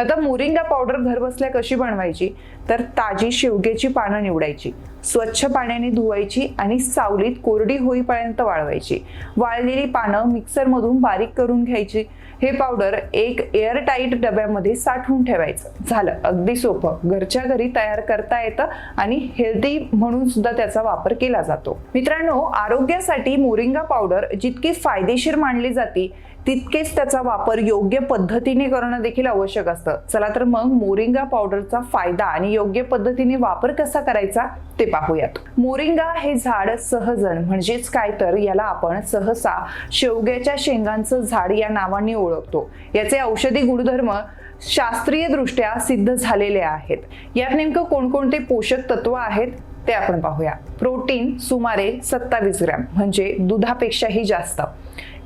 आता moringa powder घरबसल्या कशी बनवायची? तर ताजी शेवग्याची पानं निवडायची. स्वच्छ पाण्याने धुवायची आणि सावलीत कोरडी होईपर्यंत वाळवायची. वाळलेली पानं मिक्सरमधून बारीक करून घ्यायची. हे पावडर एक एअरटाईट डब्यामध्ये साठवून ठेवायचं. झालं. अगदी सोपं. घरच्या घरी तयार करता येतं आणि हेल्दी म्हणून सुद्धा त्याचा वापर केला जातो. मित्रांनो आरोग्यासाठी मोरिंगा पावडर जितकी फायदेशीर मानली जाते तितकेच त्याचा वापर योग्य पद्धतीने करणं देखील आवश्यक असतं. चला तर मग मोरिंगा पावडरचा फायदा आणि योग्य पद्धतीने वापर कसा करायचा ते पाहूयात. मोरिंगा हे झाड सहजन म्हणजेच काय तर याला आपण सहसा शेवग्याच्या शेंगांचं झाड या नावाने ओळखतो. याचे औषधी गुणधर्म शास्त्रीय दृष्ट्या सिद्ध झालेले आहेत. यात नेमकं कोणकोणते पोषक तत्व आहेत ते आपण पाहूया. प्रोटीन सुमारे सत्तावीस ग्रॅम म्हणजे दुधापेक्षाही जास्त.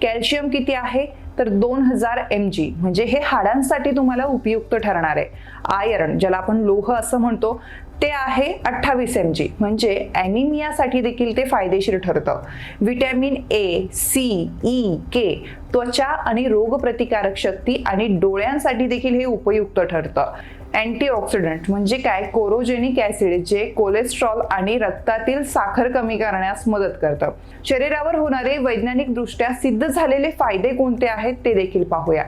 कॅल्शियम किती आहे? तर दोन हजार एम जी म्हणजे हे हाडांसाठी तुम्हाला उपयुक्त ठरणार आहे. आयर्न ज्याला आपण लोह असं म्हणतो ते आहे अठ्ठावीस एम जी म्हणजे ॲनिमियासाठी देखील ते फायदेशीर ठरतं. Vitamin A C E K त्वचा आणि रोगप्रतिकारक शक्ती आणि डोळ्यांसाठी देखील हे उपयुक्त ठरतं. अँटीऑक्सिडंट म्हणजे काय? कोरोजेनिक ऍसिड जे कोलेस्ट्रॉल आणि रक्तातील साखर कमी करण्यास मदत करतं. शरीरावर होणारे वैज्ञानिकदृष्ट्या सिद्ध झालेले फायदे कोणते आहेत? ते देखील पाहूया.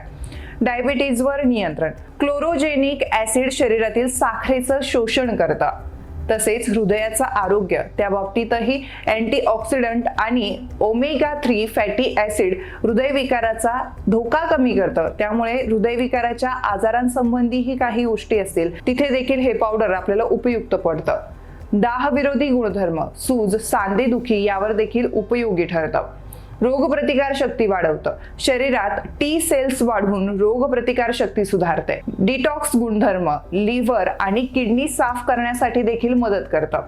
डायबिटीजवर नियंत्रण. क्लोरोजेनिक ऍसिड शरीरातील साखरेचं शोषण करतं. तसेच हृदयाचं आरोग्य त्या बाबतीतही अँटीऑक्सिडंट आणि ओमेगा थ्री फॅटी ऍसिड हृदयविकाराचा धोका कमी करतं. त्यामुळे हृदयविकाराच्या आजारांसंबंधीही काही गोष्टी असतील तिथे देखील हे पावडर आपल्याला उपयुक्त पडतं. दाहविरोधी गुणधर्म सूज सांधेदुखी यावर देखील उपयोगी ठरतं. रोगप्रतिकार शक्ती वाढवतं. शरीरात टी सेल्स वाढवून रोगप्रतिकार शक्ती सुधारते. डिटॉक्स गुणधर्म लिव्हर आणि किडनी साफ करण्यासाठी देखील मदत करतं.